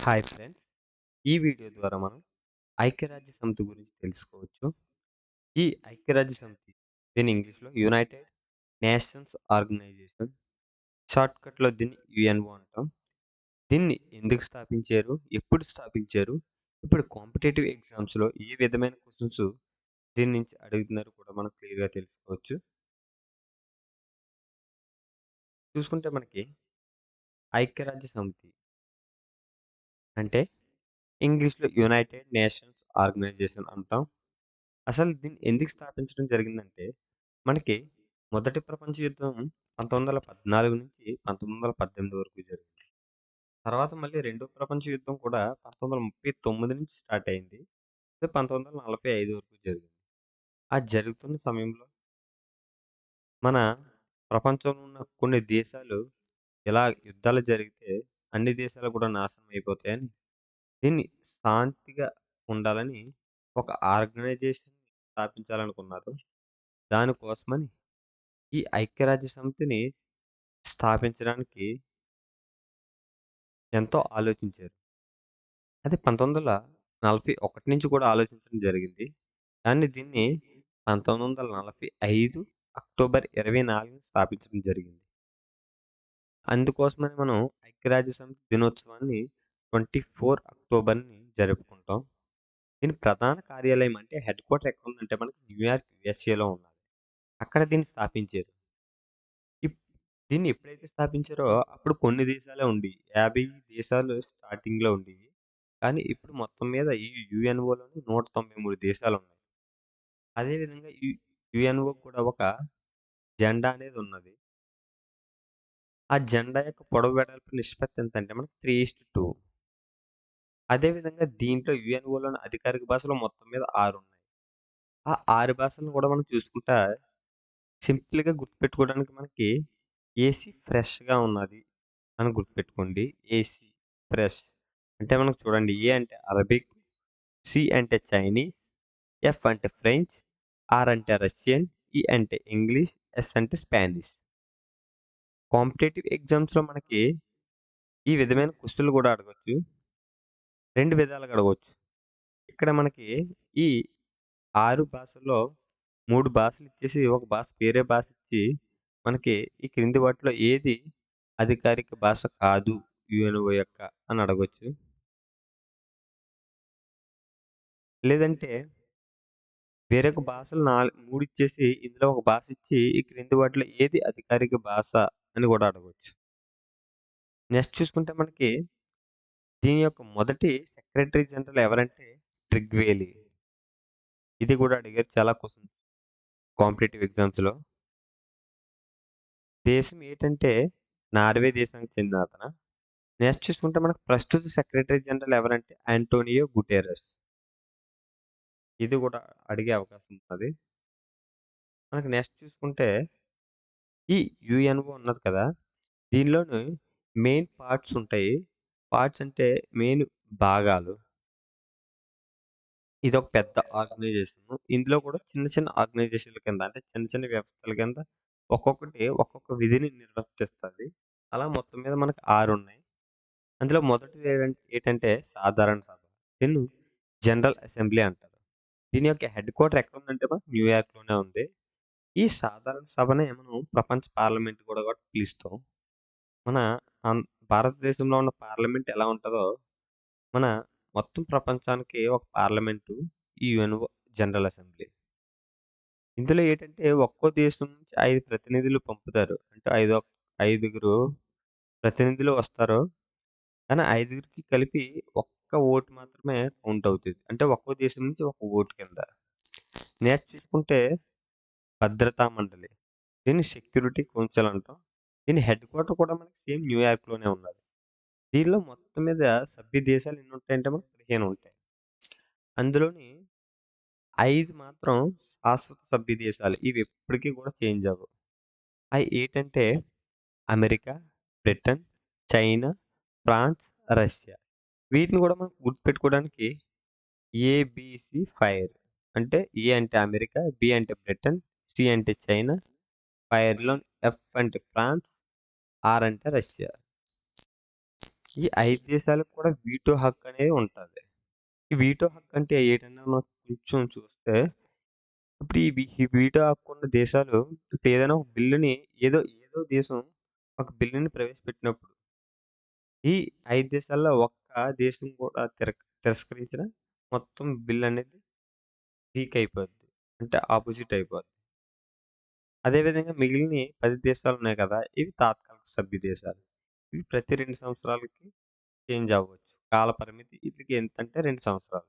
Hi friends. ఈ video ద్వారా మనం ఐక్యరాజ్య సమితి గురించి తెలుసుకోవచ్చు. ఈ ఐక్యరాజ్య సమితి దీని ఇంగ్లీష్లో యునైటెడ్ నేషన్స్ ఆర్గనైజేషన్ షార్ట్కట్లో దీన్ని యుఎన్ఓ అంటాం. దీన్ని ఎందుకు స్థాపించారు? ఎప్పుడు స్థాపించారు? ఇప్పుడు కాంపిటేటివ్ ఎగ్జామ్స్లో ఏ విధమైన క్వశ్చన్స్ దీని నుంచి అడుగుతున్నారు కూడా మనం క్లియర్గా తెలుసుకోవచ్చు. చూసుకుంటే మనకి ఐక్యరాజ్య సమితి అంటే ఇంగ్లీష్లో యునైటెడ్ నేషన్స్ ఆర్గనైజేషన్ అంటాం. అసలు దీన్ని ఎందుకు స్థాపించడం జరిగిందంటే మనకి మొదటి ప్రపంచ యుద్ధం పంతొమ్మిది వందల పద్నాలుగు నుంచి పంతొమ్మిది వందల పద్దెనిమిది వరకు జరిగింది. తర్వాత మళ్ళీ రెండో ప్రపంచ యుద్ధం కూడా పంతొమ్మిది వందల ముప్పై తొమ్మిది నుంచి స్టార్ట్ అయింది. అది పంతొమ్మిది వందల నలభై ఐదు వరకు జరిగింది. ఆ జరుగుతున్న సమయంలో మన ప్రపంచంలో ఉన్న కొన్ని దేశాలు ఇలా యుద్ధాలు జరిగితే అన్ని దేశాలు కూడా నాశనం అయిపోతాయని దీన్ని శాంతిగా ఉండాలని ఒక ఆర్గనైజేషన్ స్థాపించాలనుకున్నారు. దానికోసమని ఈ ఐక్యరాజ్య సమితిని స్థాపించడానికి ఎంతో ఆలోచించారు. అది పంతొమ్మిది వందల నలభై ఒకటి నుంచి కూడా ఆలోచించడం జరిగింది. కానీ దీన్ని పంతొమ్మిది వందల నలభై ఐదు అక్టోబర్ ఇరవై నాలుగు స్థాపించడం జరిగింది. అందుకోసమని మనం ఐక్యరాజ్య సమితి దినోత్సవాన్ని ట్వంటీ ఫోర్ అక్టోబర్ని జరుపుకుంటాం. దీని ప్రధాన కార్యాలయం అంటే హెడ్ క్వార్టర్ ఎక్కడ ఉందంటే మనకి న్యూయార్క్ యుఎస్ఏలో ఉన్నది అక్కడ దీన్ని స్థాపించారు. దీన్ని ఎప్పుడైతే స్థాపించారో అప్పుడు కొన్ని దేశాలే ఉండి యాభై దేశాలు స్టార్టింగ్లో ఉండేవి కానీ ఇప్పుడు మొత్తం మీద ఈ యుఎన్ఓలోని నూట తొంభై మూడు దేశాలు ఉన్నాయి అదేవిధంగా ఈ యుఎన్ఓ కూడా ఒక జెండా అనేది ఉన్నది. ఆ జెండా యొక్క పొడవు వెడల్పు నిష్పత్తి ఎంత అంటే మనకి త్రీ ఇస్ట్ టూ అదేవిధంగా దీంట్లో యుఎన్ఓలోని అధికారిక భాషలు మొత్తం మీద ఆరు ఉన్నాయి. ఆ ఆరు భాషలను కూడా మనం చూసుకుంటా సింపుల్గా గుర్తుపెట్టుకోవడానికి మనకి ఏసీ ఫ్రెష్గా ఉన్నది అని గుర్తుపెట్టుకోండి. ఏసీ ఫ్రెష్ అంటే మనకు చూడండి. ఏ అంటే అరబిక్ సి అంటే చైనీస్ ఎఫ్ అంటే ఫ్రెంచ్ ఆర్ అంటే రష్యన్ ఈ e అంటే ఇంగ్లీష్ ఎస్ అంటే స్పానిష్ కాంపిటేటివ్ ఎగ్జామ్స్లో మనకి ఈ విధమైన క్వశ్చన్లు కూడా అడగవచ్చు రెండు విధాలుగా అడగవచ్చు ఇక్కడ మనకి ఈ ఆరు భాషల్లో మూడు భాషలు ఇచ్చేసి ఒక భాష వేరే భాష ఇచ్చి మనకి ఈ క్రింది వాటిలో ఏది అధికారిక భాష కాదు యుఎన్ఓ యొక్క అని అడగవచ్చు లేదంటే వేరొక భాషలు నాలుగు మూడు ఇచ్చేసి ఇందులో ఒక భాష ఇచ్చి ఈ క్రింది వాటిలో ఏది అధికారిక భాష అని కూడా అడగవచ్చు నెక్స్ట్ చూసుకుంటే మనకి దీని యొక్క మొదటి సెక్రటరీ జనరల్ ఎవరంటే ట్రిగ్వేలి. ఇది కూడా అడిగారు చాలా క్వశ్చన్ కాంపిటేటివ్ ఎగ్జామ్స్లో. దేశం ఏంటంటే నార్వే దేశానికి చెందిన అతను? నెక్స్ట్ చూసుకుంటే మనకు ప్రస్తుత సెక్రటరీ జనరల్ ఎవరంటే ఆంటోనియో గుటేరస్. ఇది కూడా అడిగే అవకాశం ఉన్నది. మనకు నెక్స్ట్ చూసుకుంటే ఈ యుఎన్ఓ ఉన్నది కదా! దీనిలోని మెయిన్ పార్ట్స్ ఉంటాయి. పార్ట్స్ అంటే మెయిన్ భాగాలు. ఇది ఒక పెద్ద ఆర్గనైజేషన్. ఇందులో కూడా చిన్న చిన్న ఆర్గనైజేషన్ల కింద అంటే చిన్న చిన్న వ్యవస్థల కింద ఒక్కొక్కటి ఒక్కొక్క విధిని నిర్వర్తిస్తుంది. అలా మొత్తం మీద మనకు ఆరు ఉన్నాయి అందులో మొదటిది ఏంటంటే ఏంటంటే సాధారణ సభ. దీన్ని జనరల్ అసెంబ్లీ అంటారు. దీని యొక్క హెడ్ క్వార్టర్ ఎక్కడ ఉందంటే మనకు న్యూయార్క్లోనే ఉంది. ఈ సాధారణ సభనే మనం ప్రపంచ పార్లమెంట్ కూడా కూడా పిలుస్తాం. మన భారతదేశంలో ఉన్న పార్లమెంట్ ఎలా ఉంటుందో మన మొత్తం ప్రపంచానికి ఒక పార్లమెంటు ఈ యుఎన్ఓ జనరల్ అసెంబ్లీ. ఇందులో ఏంటంటే ఒక్కో దేశం నుంచి ఐదు ప్రతినిధులు పంపుతారు. అంటే ఐదు ఐదుగురు ప్రతినిధులు వస్తారు. కానీ ఐదుగురికి కలిపి ఒక్క ఓటు మాత్రమే కౌంట్ అవుతుంది. అంటే ఒక్కో దేశం నుంచి ఒక ఓటు కింద నెక్స్ట్ చూసుకుంటే భద్రతా మండలి. దీన్ని సెక్యూరిటీ కౌన్సిల్ అంటాం. దీని హెడ్ క్వార్టర్ కూడా మనకి సేమ్ న్యూయార్క్లోనే ఉన్నది. దీనిలో మొత్తం మీద సభ్య దేశాలు ఎన్ని ఉంటాయంటే మనకు పదిహేను ఉంటాయి. అందులోని ఐదు మాత్రం శాశ్వత సభ్య దేశాలు. ఇవి ఎప్పటికీ కూడా చేంజ్ అవ్వవు. అవి ఏంటంటే America Britain China France Russia. వీటిని కూడా మనం గుర్తుపెట్టుకోవడానికి ఏబిసి ఫైర్. అంటే ఏ అంటే అమెరికా బి అంటే బ్రిటన్ సి అంటే చైనా ఫైర్లో ఎఫ్ అంటే ఫ్రాన్స్ ఆర్ అంటే రష్యా ఈ ఐదు దేశాలకు కూడా వీటో హక్కు అనేది ఉంటుంది ఈ వీటో హక్కు అంటే ఏంటన్నా మనం కొంచెం చూస్తే ఇప్పుడు ఈ వీటో హక్కు వీటో హక్కున్న దేశాలు ఇప్పుడు ఏదైనా ఒక బిల్లుని ఏదో ఏదో దేశం ఒక బిల్లుని ప్రవేశపెట్టినప్పుడు ఈ ఐదు దేశాల్లో ఒక్క దేశం కూడా తిరక్ తిరస్కరించిన మొత్తం బిల్ అనేది వీక్ అయిపోద్ది. అంటే ఆపోజిట్ అయిపోద్ది. అదే విధంగా మిగిలిన 10 దేశాలున్నాయి కదా! ఇవి తాత్కాలిక సభ్య దేశాలు. ఇవి ప్రతి రెండు సంవత్సరాలకి చేంజ్ అవ్వచ్చు. కాల పరిమితి వీటికి ఎంత అంటే రెండు సంవత్సరాలు.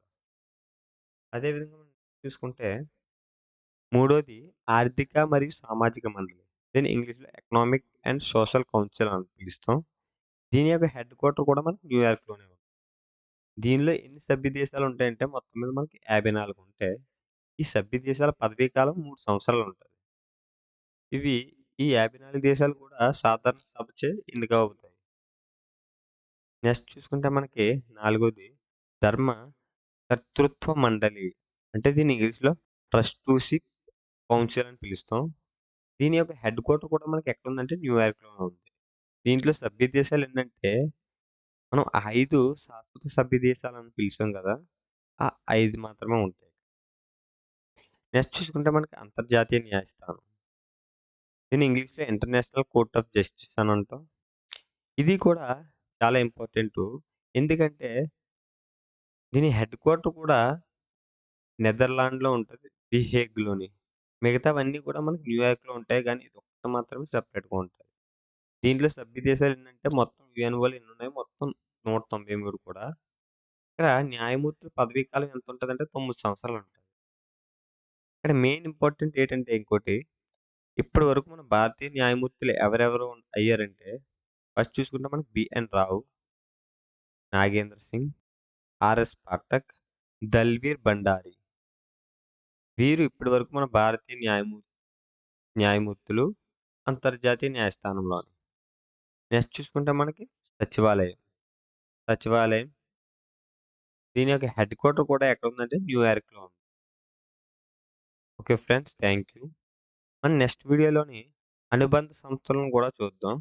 అదే విధంగా మనం చూసుకుంటే మూడోది ఆర్థిక మరియు సామాజిక మండలి. దీన్ని ఇంగ్లీష్‌లో ఎకనామిక్ అండ్ సోషల్ కౌన్సిల్ అని పిలుస్తాం. దీని యొక్క హెడ్ క్వార్టర్ కూడా మనకి న్యూయార్క్‌లోనే ఉంది. దీనిలో ఎన్ని సభ్య దేశాలు ఉంటాయంటే మొత్తం మీద మనకి 54 ఉంటాయి. ఈ సభ్య దేశాల పదవీ కాలం మూడు సంవత్సరాలు ఉంటాయి ఇవి ఈ 54 దేశాలు కూడా సాధారణ సభచే ఎన్నికవుతాయి. నెక్స్ట్ చూసుకుంటే మనకి నాలుగోది ధర్మ కర్తృత్వ మండలి. అంటే దీన్ని ఇంగ్లీష్‌లో ట్రస్టూషిప్ కౌన్సిల్ అని పిలుస్తాం. దీని యొక్క హెడ్ క్వార్టర్ కూడా మనకి ఎక్కడుందంటే న్యూయార్క్లో ఉంది. దీంట్లో సభ్య దేశాలు ఏంటంటే మనం ఐదు శాశ్వత సభ్య దేశాలని పిలిచాం కదా! ఆ ఐదు మాత్రమే ఉంటాయి. నెక్స్ట్ చూసుకుంటే మనకి అంతర్జాతీయ న్యాయస్థానం. దీన్ని ఇంగ్లీష్‌లో ఇంటర్నేషనల్ కోర్ట్ ఆఫ్ జస్టిస్ అని అంటాం. ఇది కూడా చాలా ఇంపార్టెంట్ ఎందుకంటే దీని హెడ్ క్వార్టర్ కూడా నెదర్లాండ్‌లో ఉంటుంది ది హేగ్‌లోని. మిగతావన్నీ కూడా మనకి న్యూయార్క్‌లో ఉంటాయి కానీ ఇది ఒక్కటి మాత్రమే సెపరేట్‌గా ఉంటుంది దీంట్లో సభ్య దేశాలు ఏంటంటే మొత్తం ఉయన్వల్ ఎన్ని ఉన్నాయి మొత్తం 193 కూడా. ఇక్కడ న్యాయమూర్తుల పదవీ కాలం ఎంత ఉంటుందంటే తొమ్మిది సంవత్సరాలు ఉంటుంది ఇక్కడ మెయిన్ ఇంపార్టెంట్ ఏంటంటే ఇంకోటి ఇప్పటి వరకు మన భారతీయ న్యాయమూర్తులు ఎవరెవరు అయ్యారంటే ఫస్ట్ చూసుకుంటే మనకి బిఎన్ రావు. నాగేంద్ర సింగ్, ఆర్ఎస్ పాఠక్, దల్వీర్ భండారి. వీరు ఇప్పటి వరకు మన భారతీయ న్యాయమూర్తి న్యాయమూర్తులు అంతర్జాతీయ న్యాయస్థానంలోని. నెక్స్ట్ చూసుకుంటే మనకి సచివాలయం. సచివాలయం దీని యొక్క హెడ్ క్వార్టర్ కూడా ఎక్కడ ఉందంటే న్యూయార్క్‌లో ఉంది. Okay friends. Thank you. మన నెక్స్ట్ వీడియోలోని అనుబంధ సంస్థలను కూడా చూద్దాం.